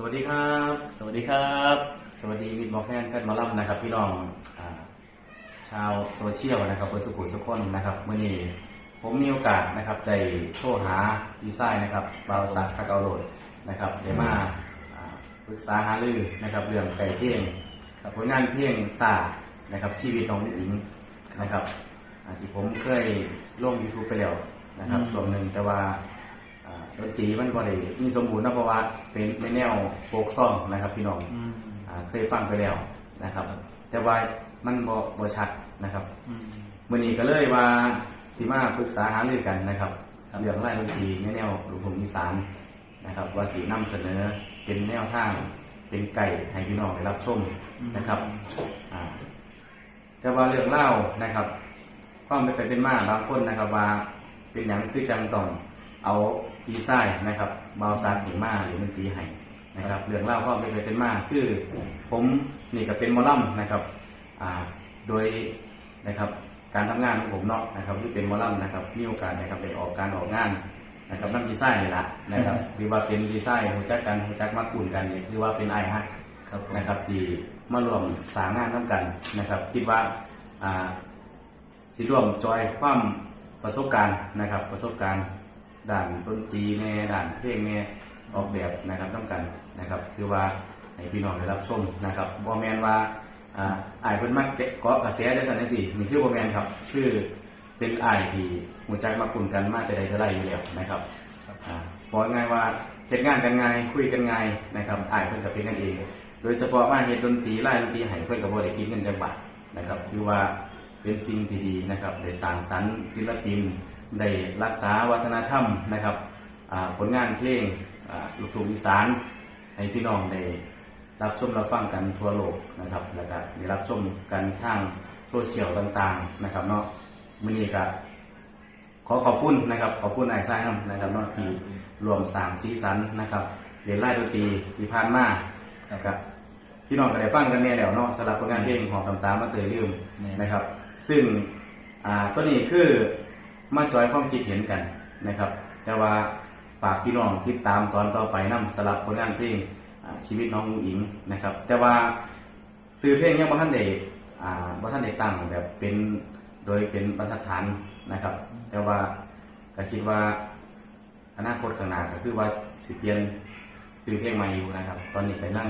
สวัสดีครับ สวัสดีครับ สวัสดีมิตรหมอแคนแคทหมอลัมนะครับ พี่น้องอ่าชาวโซเชียลนะครับเพื่อสุขุสุขคนนะครับเมื่อนี้ผมมีโอกาสนะครับได้โทรหาดีไซน์นะครับบาวสักคักเอาโหลดนะครับได้มาอ่าปรึกษาหารือนะครับเรื่องไก่เที่ยงกับผลงานเพียงซานะครับชีวิตน้องอิงนะครับอ่าที่ผมเคยลง YouTube ไปแล้วนะครับอืมช่วงหนึ่งแต่ว่าอ่า ดนตรีมันก็ได้มีสมบูรณ์นะเพราะว่าเป็นในแนวโฟกซองนะครับ พี่น้องอืมอ่าเคยฟังไปแล้วนะครับ แต่ว่ามันบ่บ่ชัดนะครับอืมมื้อนี้ก็เลยว่าสิมาปรึกษาหารือกันนะครับครับเรื่องรายดนตรีในแนวลูกทุ่งอีสานนะครับ ว่าสินำเสนอเป็นแนวทางเป็นไก่ให้พี่น้องได้รับชมนะครับอ่าแต่ว่าเรื่องเล่าวนะครับความเป็นไปเป็นมาบางคนนะครับ ว่าเป็นอย่างคือจังต้องเอา พีไซนะครับบาวซาถึงมาหรือมันตีไห้นะครับเรื่องเล่าวความเป็นไปเป็นมาคือ ผมนี่ก็เป็นหมอลลัมนะครับอ่าโดยนะครับการทำงานของผมเนาะนะครับที่เป็นหมอลลัมนะครับมีโอกาสนะครับได้ออกการออกงานนะครับนั่นดีไซน์นี่ละนะครับหรือว่าเป็นดีไซน์หูจักกันหูจักมากุ่นกันนี่คือว่าเป็นไอฮักครับผมนะครับที่มารวมสร้างงานน้ำกันนะครับ คิดว่าอ่าสิร่วมจอยความประสบการณ์นะครับประสบการณ์ ด้านดนตรีแน่ด้านเพลงแน่ออกแบบนะครับน้ำกันนะครับ คือว่าให้พี่น้องได้รับชมนะครับบอแมนว่าอ่าไอายเพิ่นมักเกะเกาะกระแสได้กันจังซี่นี่คือบอแมนครับ คือเป็นไอที่หูจักมาคุนกันมากแต่ใดแต่ไรอยู่แล้วนะครับอ่าบอกง่ายว่าเหตุงานกันง่ายคุยกันง่ายนะครับไอ่านเพื่อนกับเป็นกันเอง โดยเฉพาะมาเหตุดนตรีไล่ดนตรีให้เพื่อนกับบ่ได้คิดเงินจังหวัดนะครับคือว่าเป็นสิ่งที่ดีนะครับได้สร้างสรรค์ศิลปิน ได้รักษาวัฒนธรรมนะครับผลงานเพลงลูกทุ่งอีสานให้พี่น้องได้รับชมรับฟังกันทั่วโลกนะครับแล้วก็ได้รับชมกันทางโซเชียลต่างๆนะครับเนาะมื้อนี้ก็ขอขอบคุณนะครับขอบคุณนายสร้างนะครับเนอกที่รวมสามสีสันนะครับเรียนไล่ดนตรีที่ผ่านมานะครับพี่น้องก็ได้ฟังกันแน่แล้วเนาะสำหรับผลงานเพลงหอบตำตามมาเตยลืมนะครับ ซึ่งตัวนี้คือ มาจอยความคิดเห็นกันนะครับ แต่ว่าฝากพี่น้องติดตามตอนต่อไปนํสำหรับผลงานเพลงชีวิตน้องอุ๋งอิงนะครับ แต่ว่าซื้อเพลงยังบ่ทันได้อ่าบ่ทันได้ตั้งแบบเป็นโดยเป็นบรรทัดฐานนะครับ แต่ว่าก็คิดว่าอนาคตข้างหน้าก็คือว่าสิเปลี่ยนซื้อเพลงใหม่อยู่นะครับ ตอนนี้ไปนั่ง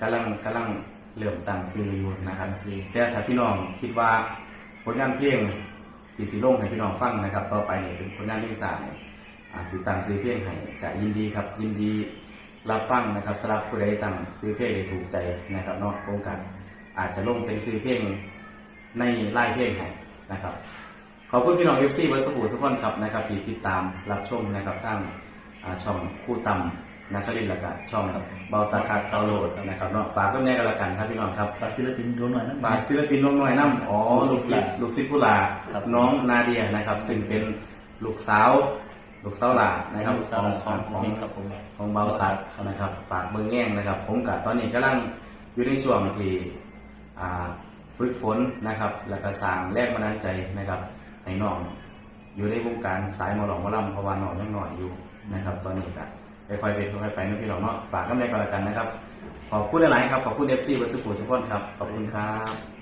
กำลังกำลังเริ่มตั้งซื้ออยู่นะครับแต่ถ้าพี่น้องคิดว่าผลงานเพลง ที่สีลงให้พี่น้องฟังนะครับ ต่อไปเนี่ยเป็นผลงานเพลงสายอ่าสิตั้งซื้อเพลงให้ก็ยินดีครับ ยินดีรับฟังนะครับสำหรับผู้ใดตั้งซื้อเพลงได้ถูกใจนะครับนอกโครงการอาจจะลงเป็นซื้อเพลงในไล่เพลงให้นะครับ ขอบคุณพี่น้องเอฟซีเบอร์สบู่สุกคนครับนะครับที่ติดตามรับชมนะครับทางช่องคู่ตำ นักลินทร์และก็ช่องเบาสาขาดดาวน์โหลดนะครับเนาะฝากก็แน่กันละกันครับพี่น้องครับฝากศิลปินดูหน่อยนะฝากศิลปินน้องน้อยน้ำอ๋อลูลูกกศิศิษษย์ย์ลูกศิษย์ผู้ลาครับน้องนาเดียนะครับ ซึ่งเป็นลูกสาว ลูกสาวหลานะครับลูกขสาวองขขอองงขขอองงครับผมของเบาสักนะครับฝากเบิ้งแง่งนะครับ ผมกับตอนนี้กำลังอยู่ในช่วงที่อ่าฝึกฝนนะครับ แล้วก็สร้างแรงบันดาลใจนะครับให้น้องอยู่ในวงการสายหมอหลองหมอลำเพราะว่าน้องยังหน่อยอยู่นะครับ ตอนนี้ก็ ค่อยๆเป็นค่อยๆไปนะพี่น้องเนาะฝากกันได้ก็แล้วกันนะครับ ขอบคุณหลายๆครับ ขอบคุณเอฟซีวัสดุสุพนครับ ขอบคุณครับ